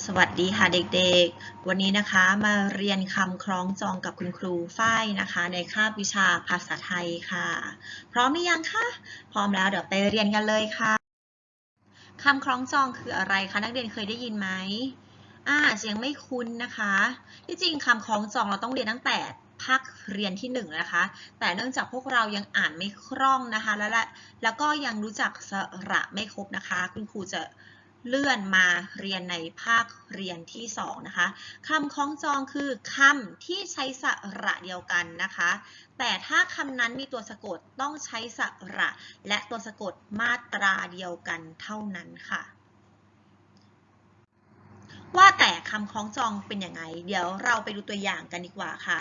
สวัสดีค่ะเด็กๆ วันนี้นะคะมาเรียนคำคล้องจองกับคุณครูฝ้ายนะคะ ในคาบวิชาภาษาไทยค่ะ พร้อมหรือยังคะพร้อมแล้วเดี๋ยวไปเรียนกันเลยค่ะคำคล้องจองคืออะไรคะนักเรียนเคยได้ยินไหมอ่าอาจจะยังไม่คุ้นนะคะ ที่จริงคำคล้องจองเราต้องเรียนตั้งแต่ภาคเรียนที่หนึ่งนะคะ แต่เนื่องจากพวกเรายังอ่านไม่คล่องนะคะ แล้วและแล้วก็ยังรู้จักสระไม่ครบนะคะ คุณครูจะ เลื่อนมาเรียนในภาคเรียนที่ 2 นะคะคำคล้องจองคือคำที่ใช้สระเดียวกันนะคะ แต่ถ้าคำนั้นมีตัวสะกดต้องใช้สระ และตัวสะกดมาตราเดียวกันเท่านั้นค่ะ ว่าแต่คำคล้องจองเป็นยังไง เดี๋ยวเราไปดูตัวอย่างกันดีกว่าค่ะ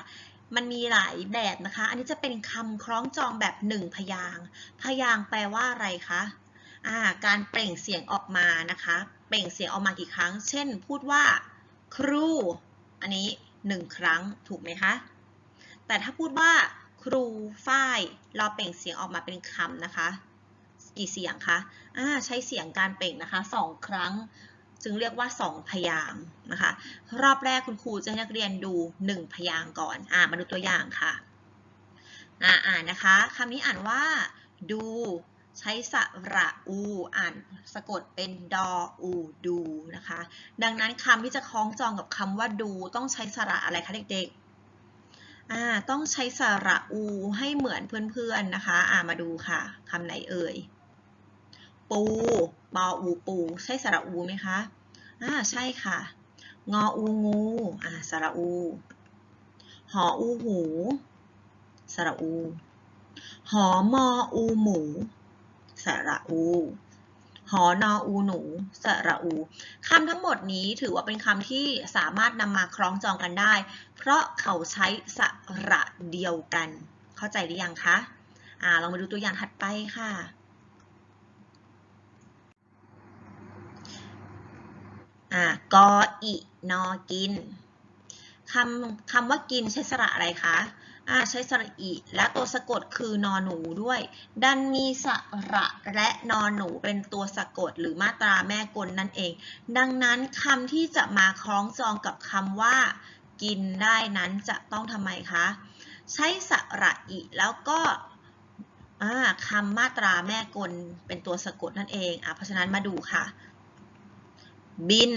มันมีหลายแบบนะคะ อันนี้จะเป็นคำคล้องจองแบบหนึ่งพยาง พยางแปลว่าอะไรคะ การเปล่งเสียงออกมานะคะ เปล่งเสียงออกมากี่ครั้ง เช่น พูดว่าครู อันนี้หนึ่งครั้งถูกไหมคะ แต่ถ้าพูดว่าครูฝ้าย เราเปล่งเสียงออกมาเป็นคำนะคะ กี่เสียงคะใช้เสียงการเปล่งนะคะสองครั้ง จึงเรียกว่า 2 พยางนะคะ รอบแรกคุณครูจะให้นักเรียนดู 1 พยางก่อนอ่ามาดูตัวอย่างค่ะอ่าอ่านนะคะคำนี้อ่านว่า ดู ใช้สระอูอ่านสะกดเป็นดออูดูนะคะ ดังนั้นคำที่จะคล้องจองกับคำว่าดูต้องใช้สระอะไรคะเด็กๆอ่าต้องใช้สระอูให้เหมือนเพื่อนๆนะคะอ่ามาดูค่ะคำไหนเอ่ย ปูปออูปู ใช่สระอูไหมคะอ่าใช่ค่ะ งออูงูอ่าสระอู หออูหู สระอู หอมออูหมู สระอูหอนออูหนู สระอูคำทั้งหมดนี้ถือว่าเป็นคำที่สามารถนำมาคล้องจองกันได้ เพราะเขาใช้สระเดียวกัน เข้าใจหรือยังคะอ่าลองมาดูตัวอย่างถัดไปค่ะ อ่ากออินอกินคำคำว่ากินใช้สระอะไรคะ อ่าใช้สระอิและตัวสะกดคือนอหนูด้วย ดันมีสระและนอหนูเป็นตัวสะกดหรือมาตราแม่กลนั่นเอง ดังนั้นคำที่จะมาคล้องจองกับคำว่า กินได้นั้นจะต้องทำไมคะ ใช้สระอิแล้วก็คำมาตราแม่กลเป็นตัวสะกดนั่นเองอะเพราะฉะนั้นมาดูค่ะ บิน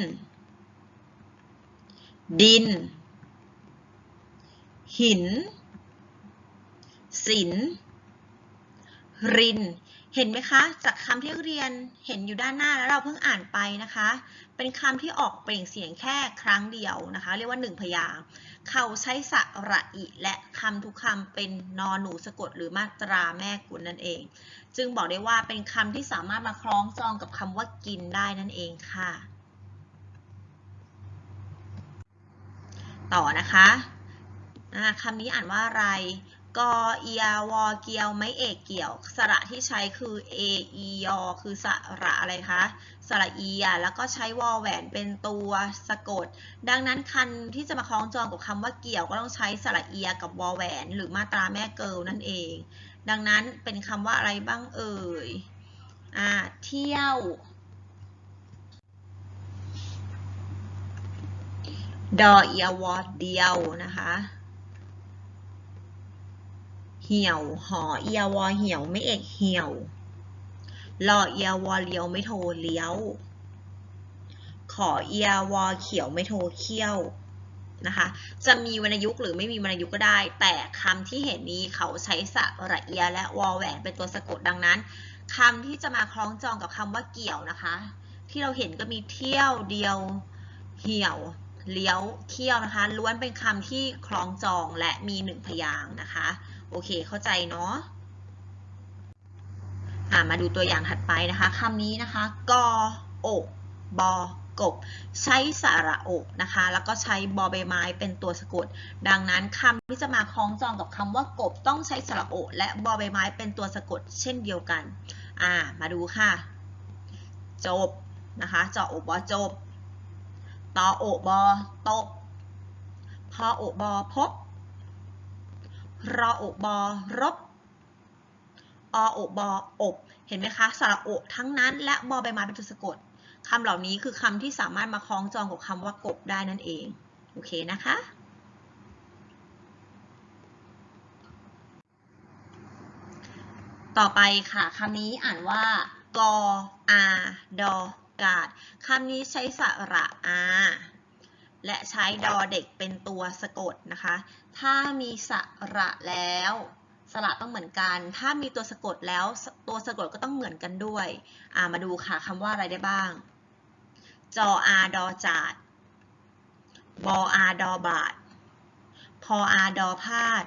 ดิน หิน ศิลริน เห็นไหมคะ จากคำที่เรียนเห็นอยู่ด้านหน้าแล้วเราเพิ่งอ่านไปนะคะ เป็นคำที่ออกเปล่งเสียงแค่ครั้งเดียวนะคะ เรียกว่าหนึ่งพยางเขาใช้สระอิและคำทุกคำเป็นนอนหนูสะกดหรือมาตราแม่กุลนั่นเอง จึงบอกได้ว่าเป็นคำที่สามารถมาคล้องจองกับคำว่ากินได้นั่นเองค่ะ ต่อนะคะคำนี้อ่านว่าอะไร กอเอียวอเกียวไม่เอกเกี่ยว สระที่ใช้คือเออียอคือสระอะไรคะ สระเอีย แล้วก็ใช้วอแหวนเป็นตัวสะกด ดังนั้นคันที่จะมาคล้องจองกับคำว่าเกี่ยวก็ต้องใช้สระเอียกับวอแหวน หรือมาตราแม่เกิลนั่นเอง ดังนั้นเป็นคำว่าอะไรบ้างเอ่ย อ่า เที่ยวดอเอียวอเดียวนะคะ เหี่ยว หอเอียวอเหี่ยว ไม่เอกเหี่ยวรอเอียวอเลี้ยวไม่โทเลี้ยว ขอเอียวอเขียวไม่โทเขี้ยวนะคะ จะมีวรรณยุกต์หรือไม่มีวรรณยุกต์ก็ได้ แต่คำที่เห็นนี้เขาใช้สระเอียและวอแหวนเป็นตัวสะกดดังนั้นคำที่จะมาคล้องจองกับคำว่าเกี่ยวนะคะ ที่เราเห็นก็มีเที่ยวเดียว เหี่ยว เลี้ยวเคี่ยวนะคะ ล้วนเป็นคำที่คล้องจองและมีหนึ่งพยางนะคะ โอเคเข้าใจเนาะมาดูตัวอย่างถัดไปนะคะคำนี้นะคะกออกบอกบ ใช้สระอกนะคะ แล้วก็ใช้บอใบไม้เป็นตัวสะกด ดังนั้นคำที่จะมาคล้องจองกับคำว่ากบต้องใช้สระอกและบอใบไม้เป็นตัวสะกด เช่นเดียวกัน อ่า มาดูค่ะ จบนะคะจออกบอจบ ตอโอบอตกพอโอบอพบรอโอบอรบอโอบออบ เห็นไหมคะสระโอทั้งนั้นและบอใบไม้เป็นตัวสะกดคำเหล่านี้คือคำที่สามารถมาคล้องจองกับคำว่ากบได้นั่นเอง โอเคนะคะ ต่อไปค่ะคำนี้อ่านว่ากออาดอ กาดคำนี้ใช้สระอาและใช้ดอเด็กเป็นตัวสะกดนะคะ ถ้ามีสระแล้ว สระต้องเหมือนกัน ถ้ามีตัวสะกดแล้วตัวสะกดก็ต้องเหมือนกันด้วยอ่ามาดูค่ะคำว่าอะไรได้บ้าง จออาดอจาดบออาดอบาดพออาดอพาด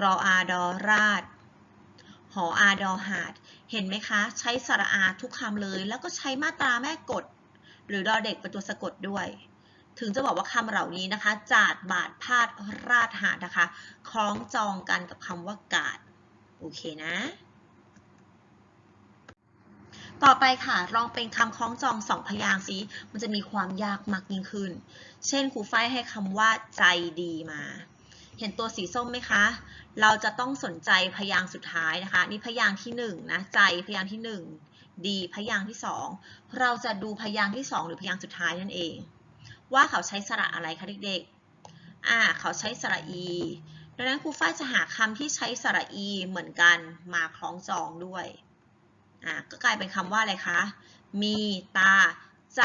รออาดอราดหออาดอหาด เห็นไหมคะ ใช้สระอาทุกคำเลย แล้วก็ใช้มาตราแม่กดหรือดอเด็กเป็นตัวสะกดด้วย ถึงจะบอกว่าคำเหล่านี้นะคะ จาดบาดพาดราดหาดนะคะ คล้องจองกันกับคำว่ากาด โอเคนะ ต่อไปค่ะ ลองเป็นคำคล้องจองสองพยางค์สิ มันจะมีความยากมากยิ่งขึ้น เช่นครูฝ้ายให้คำว่าใจดีมา เห็นตัวสีส้มไหมคะ เราจะต้องสนใจพยางค์สุดท้ายนะคะ นี่พยางค์ที่หนึ่งนะใจพยางค์ที่หนึ่งดีพยางค์ที่สองเราจะดูพยางค์ที่สองหรือพยางค์สุดท้ายนั่นเอง ว่าเขาใช้สระอะไรคะเด็กๆอ่าเขาใช้สระอีดังนั้นครูฝ้ายจะหาคำที่ใช้สระอีเหมือนกันมาคล้องจองด้วยอ่าก็กลายเป็นคำว่าอะไรคะ มีตา ใจ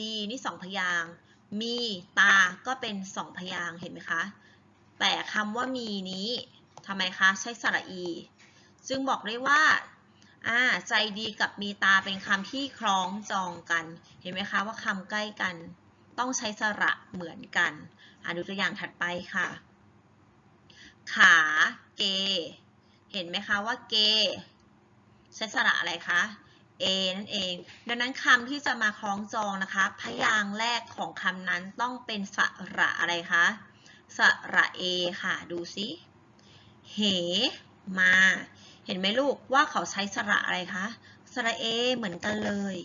ดีนี่สองพยางค์มีตาก็เป็นสองพยางค์เห็นไหมคะ แต่คำว่ามีนี้ทำไมคะ ใช้สระอี จึงบอกได้ว่าอ่าใจดีกับมีตาเป็นคำที่คล้องจองกัน เห็นไหมคะว่าคำใกล้กัน ต้องใช้สระเหมือนกันอ่าดูตัวอย่างถัดไปค่ะ ขาเก เห็นไหมคะว่าเก ใช้สระอะไรคะ A นั่นเอง ดังนั้นคำที่จะมาคล้องจองนะคะ พยางค์แรกของคำนั้นต้องเป็นสระอะไรคะ สระเอค่ะ ดูสิเหมา เห็นไหมลูกว่าเขาใช้สระอะไรคะ สระเอเหมือนกันเลย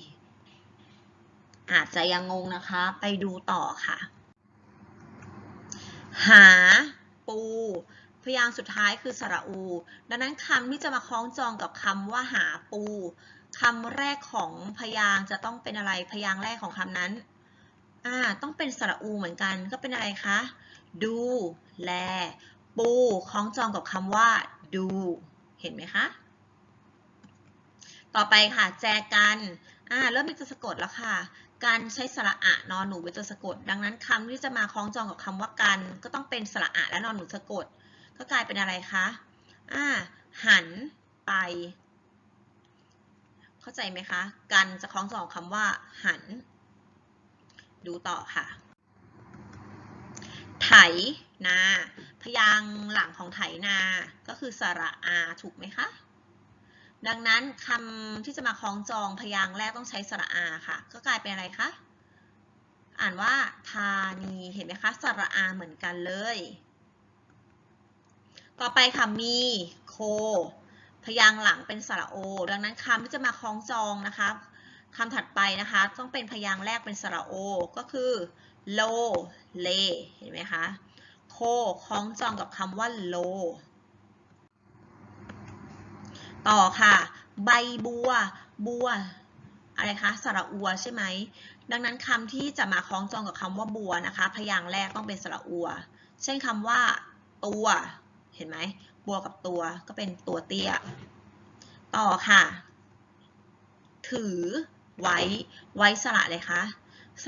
อาจจะยังงงนะคะ ไปดูต่อค่ะ หา ปู พยางค์สุดท้ายคือสระอู ดังนั้นคำที่จะมาคล้องจองกับคำว่าหาปูคำแรกของพยางค์จะต้องเป็นอะไร พยางค์แรกของคำนั้น อ่า ต้องเป็นสระอูเหมือนกัน ก็เป็นอะไรคะ ดูแล ปูคล้องจองกับคำว่า ดู เห็นไหมคะ ต่อไปค่ะ แจกันอ่าเริ่มเป็นตัวสะกดแล้วค่ะ การใช้สระอะนอนหนูเป็นตัวสะกด ดังนั้นคำที่จะมาคล้องจองกับคำว่ากัน ก็ต้องเป็นสระอะและนอนหนูสะกด ก็กลายเป็นอะไรคะอ่าหันไป เข้าใจไหมคะ กันจะคล้องจองคำว่า หัน ดูต่อค่ะ ไถนา พยางหลังของไถนา ก็คือสระอาถูกไหมคะ ดังนั้นคำที่จะมาคล้องจองพยางแรกต้องใช้สระอาค่ะ ก็กลายเป็นอะไรคะ อ่านว่าธานีเห็นไหมคะ สระอาเหมือนกันเลย ต่อไปค่ะมีโค พยางหลังเป็นสระโอ ดังนั้นคำที่จะมาคล้องจองนะคะคำถัดไปนะคะ ต้องเป็นพยางค์แรกเป็นสระโอ ก็คือ โลเลเห็นไหมคะโคคล้องจองกับคำว่าโล ต่อค่ะ ใบบัว บัว อะไรคะสระอัวใช่ไหม ดังนั้นคำที่จะมาคล้องจองกับคำว่าบัวนะคะ พยางค์แรกต้องเป็นสระอัว เช่นคำว่า ตัว เห็นไหมบัวกับตัวก็เป็นตัวเตี้ย ต่อค่ะ ถือไว้ ไว้สระเลยคะ ส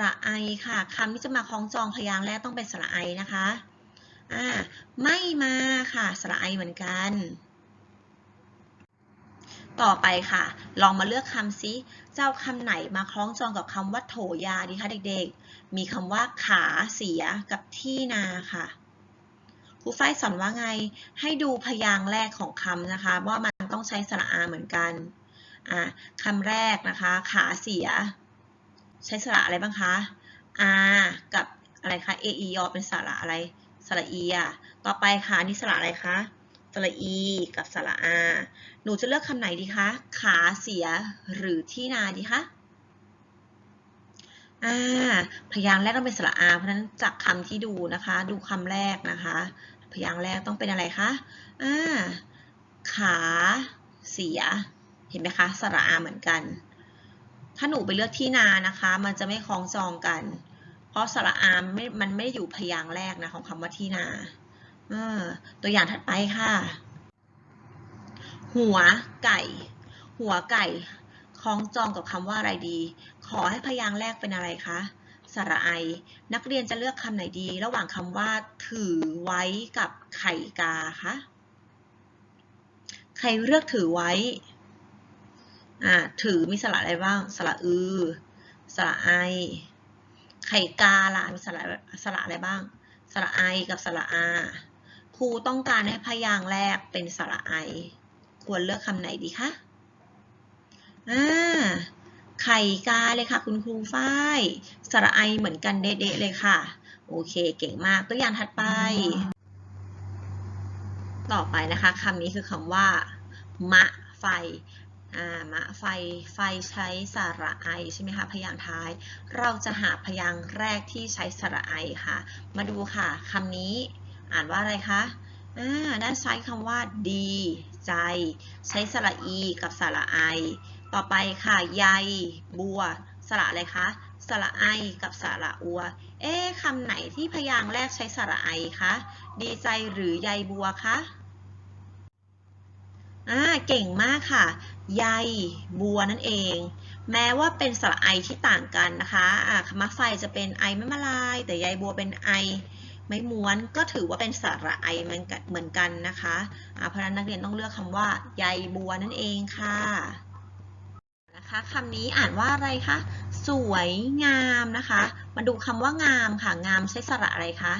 ระไอค่ะคำที่จะมาคล้องจองพยางค์แรกต้องเป็นสระไอนะคะอ่าไม่มาค่ะสระไอเหมือนกัน ต่อไปค่ะ ลองมาเลือกคำซิเจ้าคำไหนมาคล้องจองกับคำว่าโถยาดีคะเด็กๆ มีคำว่าขาเสียกับที่นาค่ะครูฝ้ายสอนว่าไงให้ดูพยางค์แรกของคำนะคะ ว่ามันต้องใช้สระอาเหมือนกันอ่าคำแรกนะคะ ขาเสีย ใช้สระอะไรบ้างคะ a กับอะไรคะ a e ยอเป็นสระอะไร สระ e อะ ต่อไปค่ะนี่สระอะไรคะ สระ e กับสระ a หนูจะเลือกคำไหนดีคะ ขาเสียหรือที่นาดีคะอ่าพยางค์แรกต้องเป็นสระ a เพราะฉะนั้นจากคำที่ดูนะคะ ดูคำแรกนะคะ พยางค์แรกต้องเป็นอะไรคะอ่าขาเสีย เห็นไหมคะ สระ a เหมือนกัน ถ้าหนูไปเลือกที่นานะคะ มันจะไม่คล้องจองกัน เพราะสระอามไม่มันไม่ได้อยู่พยางค์แรกนะของคำว่าที่นาออตัวอย่างถัดไปค่ะ หัวไก่ หัวไก่คล้องจองกับคำว่าอะไรดี ขอให้พยางค์แรกเป็นอะไรคะสระไอ นักเรียนจะเลือกคำไหนดี ระหว่างคำว่า ถือไว้กับไข่กาคะ ใครเลือกถือไว้ อ่าถือมีสระอะไรบ้าง สระอือ สระไอ ไข่กาล่ะมีสระสระอะไรบ้าง สระไอกับสระอา ครูต้องการให้พยางค์แรกเป็นสระไอ ควรเลือกคำไหนดีคะอ่าไข่กาเลยค่ะ คุณครูฝ้ายสระไอเหมือนกันเด๊ะๆเลยค่ะ โอเค เก่งมาก ตัวอย่างถัดไป ต่อไปนะคะคำนี้คือคำว่า มะไฟ มะไฟไฟใช้สระไอใช่ไหมคะพยางค์ท้าย เราจะหาพยางค์แรกที่ใช้สระไอค่ะ มาดูค่ะคำนี้อ่านว่าอะไรคะด้านซ้ายคำว่าดี ใจ ใช้สระอีกับสระไอ ต่อไปค่ะใยบัว สระอะไรคะสระไอกับสระอัว เอ๊ะคำไหนที่พยางค์แรกใช้สระไอคะดีใจหรือใยบัวคะอ่าเก่งมากค่ะ ใยบัวนั่นเอง แม้ว่าเป็นสระไอที่ต่างกันนะคะอ่าคำว่าไฟจะเป็นไอไม่มาลาย แต่ใยบัวเป็นไอไม่ม้วนก็ถือว่าเป็นสระไอเหมือนกันนะคะะเพราะฉะนั้นนักเรียนต้องเลือกคำว่าใยบัวนั่นเองค่ะ นะคะคำนี้อ่านว่าอะไรคะ สวยงามนะคะ มาดูคำว่างามค่ะ งามใช้สระอะไรคะ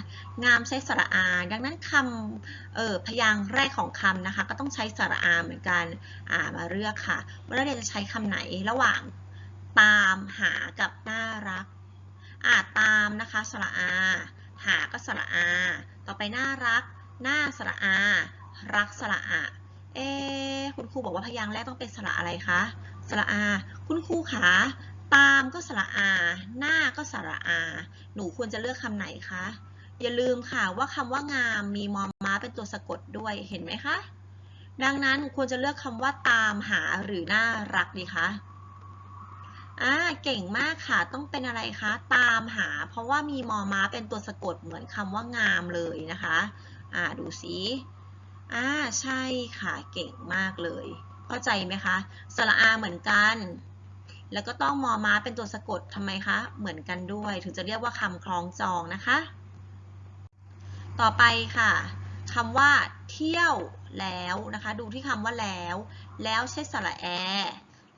งามใช้สระอา ดังนั้นคำเออพยางค์แรกของคำนะคะ ก็ต้องใช้สระอาเหมือนกันอ่ามาเลือกค่ะ ว่านักเรียนจะใช้คำไหนระหว่างตามหากับน่ารักอ่าตามนะคะสระอา หาก็สระอา ต่อไปน่ารัก หน้าสระอา รักสระอะเอ๊ะ คุณครูบอกว่าพยางค์แรกต้องเป็นสระอะไรคะ สระอา คุณครูขาตามก็สระอา หน้าก็สระอา หนูควรจะเลือกคำไหนคะ อย่าลืมค่ะว่าคำว่างามมีมอม้าเป็นตัวสะกดด้วยเห็นไหมคะ ดังนั้นควรจะเลือกคำว่าตามหาหรือน่ารักดีคะอ่าเก่งมากค่ะ ต้องเป็นอะไรคะ ตามหา เพราะว่ามีมอม้าเป็นตัวสะกดเหมือนคำว่างามเลยนะคะ อ่า ดูสิ อ่าใช่ค่ะ เก่งมากเลย เข้าใจไหมคะ สระอาเหมือนกัน แล้วก็ต้องมอม้าเป็นตัวสะกดทำไมคะ เหมือนกันด้วย ถึงจะเรียกว่าคำคล้องจองนะคะ ต่อไปค่ะคำว่า เที่ยวแล้วนะคะ ดูที่คำว่าแล้ว แล้วใช้สระแอ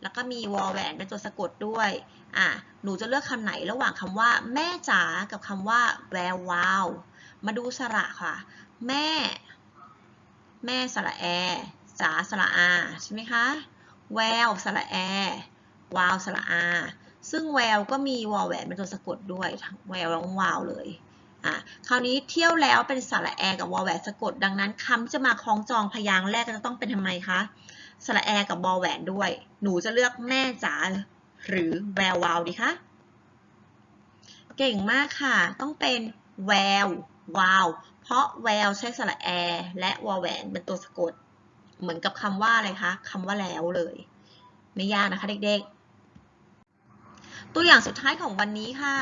แล้วก็มีวอลแหวนเป็นตัวสะกดด้วย อะ หนูจะเลือกคำไหนระหว่างคำว่า แม่จ๋ากับคำว่าแวววาว มาดูสระค่ะ แม่ แม่สระแอจ๋าสระอา ใช่ไหมคะ แววสระแอ วาวสระอา ซึ่งแววก็มีวอลแหวนเป็นตัวสะกดด้วยทั้งแววแล้วก็วาวเลยอะคราวนี้เที่ยวแล้วเป็นสระแอกับวอลแหวนสะกด ดังนั้นคำที่จะมาคล้องจองพยางค์แรกก็จะต้องเป็นทำไมคะสระแอกับวอลแหวนด้วย หนูจะเลือกแม่จ๋าหรือแวววาวดีคะ เก่งมากค่ะ ต้องเป็นแวววาว เพราะแววใช้สระแอและวอลแหวนเป็นตัวสะกด เหมือนกับคำว่าอะไรคะคำว่าแล้วเลย ไม่ยากนะคะเด็กๆ ตัวอย่างสุดท้ายของวันนี้ค่ะ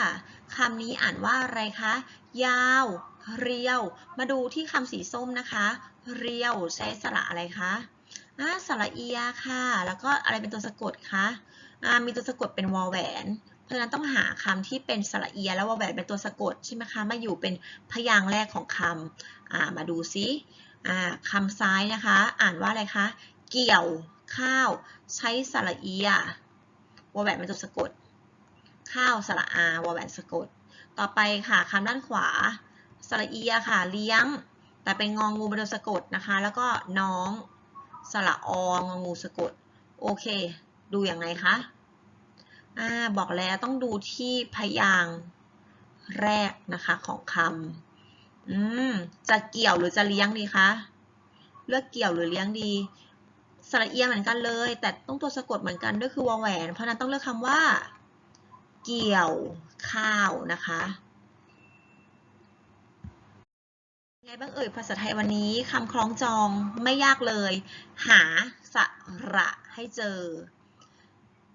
คำนี้อ่านว่าอะไรคะ ยาว เรียว มาดูที่คำสีส้มนะคะ เรียวใช้สระอะไรคะอ่าสระเอียค่ะ แล้วก็อะไรเป็นตัวสะกดคะอ่ามีตัวสะกดเป็นวอลแหวน ราะฉะนั้นต้องหาคำที่เป็นสระเอีย แล้ววอลแหวนเป็นตัวสะกดใช่ไหมคะ มาอยู่เป็นพยางค์แรกของคำอ่ามาดูซิอ่าคำซ้ายนะคะ อ่านว่าอะไรคะ เกี่ยวข้าว ใช้สระเอียวอลแหวนเป็นตัวสะกด ข้าวสระอาวอลแหวนสะกด ต่อไปค่ะคำด้านขวา สระเอียค่ะ เลี้ยง แต่เป็นงองูเป็นตัวสะกดนะคะ แล้วก็น้อง สระอองงูสะกด โอเค ดูอย่างไงคะ อ่าบอกแล้วต้องดูที่พยางค์แรกนะคะของคำอืมจะเกี่ยวหรือจะเลี้ยงดีคะเลือกเกี่ยวหรือเลี้ยงดีสระเอียเหมือนกันเลย แต่ต้องตัวสะกดเหมือนกันด้วยคือวอแหวน เพราะนั้นต้องเลือกคำว่า เกี่ยวข้าวนะคะไงบ้างเอ่ยภาษาไทยวันนี้คำคล้องจองไม่ยากเลย หาสระให้เจอ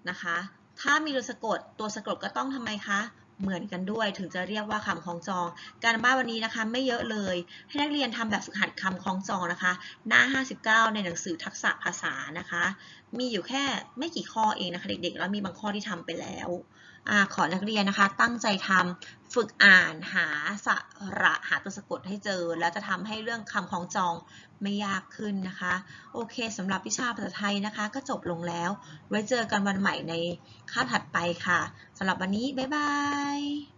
นะคะ ถ้ามีตัวสะกด ตัวสะกดก็ต้องทำไมคะ เหมือนกันด้วยถึงจะเรียกว่าคำคล้องจอง การบ้านวันนี้นะคะไม่เยอะเลย ให้นักเรียนทำแบบฝึกหัดคำคล้องจองนะคะ หน้า 59 ในหนังสือทักษะภาษานะคะ มีอยู่แค่ไม่กี่ข้อเองนะคะเด็กๆ แล้วมีบางข้อที่ทำไปแล้ว อขอนักเรียนนะคะ ตั้งใจทำฝึกอ่านหาสระหาตัวสะกดให้เจอ แล้วจะทำให้เรื่องคำของจองไม่ยากขึ้นนะคะ โอเคสำหรับวิชาภาษาไทยนะคะ ก็จบลงแล้ว ไว้เจอกันวันใหม่ในคาบถัดไปค่ะสำหรับวันนี้ บ๊ายบาย